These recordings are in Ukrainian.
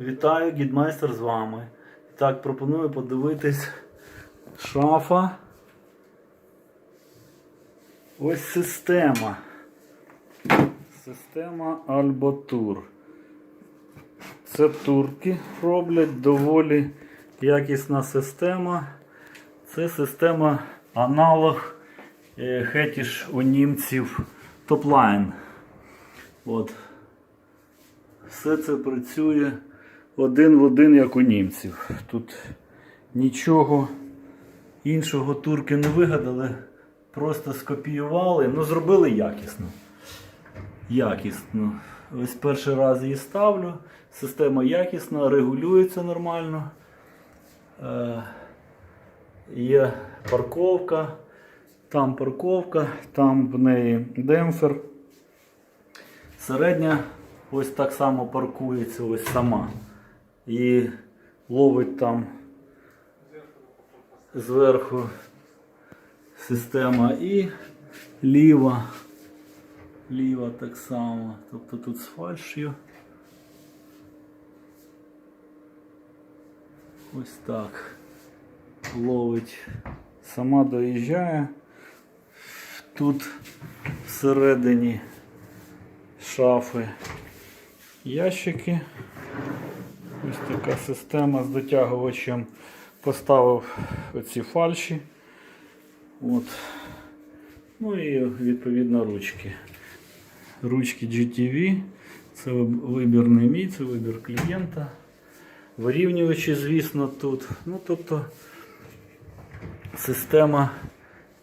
Вітаю, гідмайстер з вами. Так, пропоную подивитись шафа. Ось система. Система Альботур. Це турки роблять доволі якісна система. Це система аналог е, хетіш у німців топлайн. От. Все це працює один в один, як у німців. Тут нічого іншого турки не вигадали, просто скопіювали, ну зробили якісно. Якісно. Ось перший раз її ставлю. Система якісна, регулюється нормально. Е, є парковка, там парковка, там в неї демпфер. Середня ось так само паркується ось сама. І ловить там зверху система і ліва. Ліва так само. Тобто тут з фальшю. Ось так. Ловить. Сама доїжджає. Тут всередині шафи ящики. Ось така система з дотягувачем. Поставив оці фальші. От. Ну і відповідно ручки. Ручки GTV. Це вибір не мій, це вибір клієнта. Вирівнювачі, звісно, тут. Ну, тобто система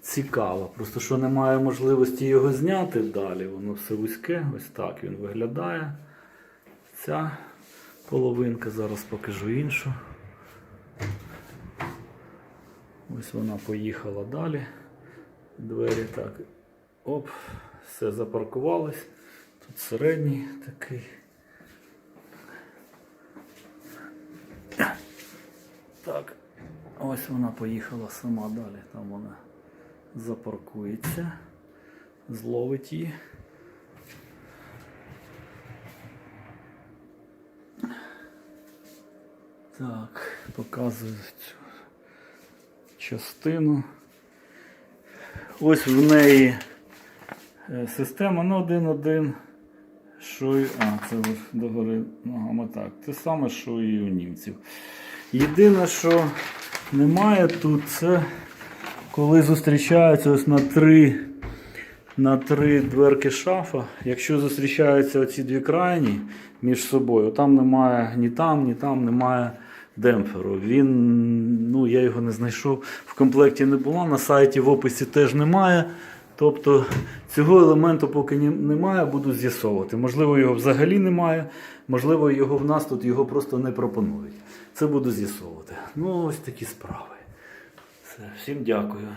цікава. Просто що немає можливості його зняти далі. Воно все вузьке, ось так він виглядає. Ця половинка, зараз покажу іншу. Ось вона поїхала далі. Двері так. Оп, все запаркувалось. Тут середній такий. Так, ось вона поїхала сама далі. Там вона запаркується, зловить її. Так, показую цю частину. Ось в неї е, система ну, один-один. Що й... А, це догори ногами так. Те саме, що і у німців. Єдине, що немає тут, це коли зустрічаються ось на три, на три дверки шафа. Якщо зустрічаються оці дві крайні між собою, там немає ні там, ні там немає демпферу. Він, ну я його не знайшов, в комплекті не було, на сайті в описі теж немає. Тобто цього елементу поки немає, буду з'ясовувати. Можливо, його взагалі немає, можливо, його в нас тут його просто не пропонують. Це буду з'ясовувати. Ну, ось такі справи. Все, всім дякую.